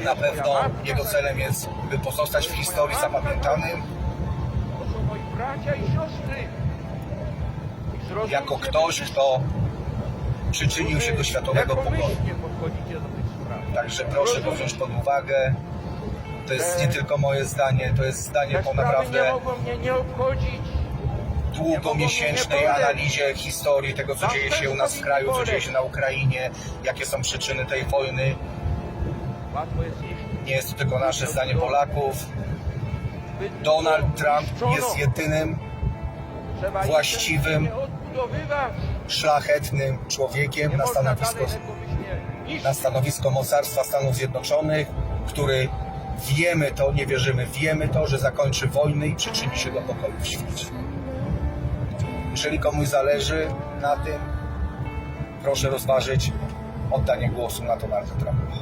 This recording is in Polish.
Na pewno jego celem jest, by pozostać w historii zapamiętanym jako ktoś, kto przyczynił się do światowego pokoju. Także proszę to wziąć pod uwagę. To jest nie tylko moje zdanie, to jest zdanie po naprawdę długomiesięcznej analizie historii tego, co dzieje się u nas w kraju, co dzieje się na Ukrainie, jakie są przyczyny tej wojny. Nie jest to tylko nasze zdanie Polaków. Donald Trump jest jedynym właściwym, szlachetnym człowiekiem na stanowisko, na stanowisko mocarstwa Stanów Zjednoczonych, który wiemy to, nie wierzymy, wiemy to, że zakończy wojny i przyczyni się do pokoju w świecie. Jeżeli komuś zależy na tym, proszę rozważyć oddanie głosu na Donalda Trumpa.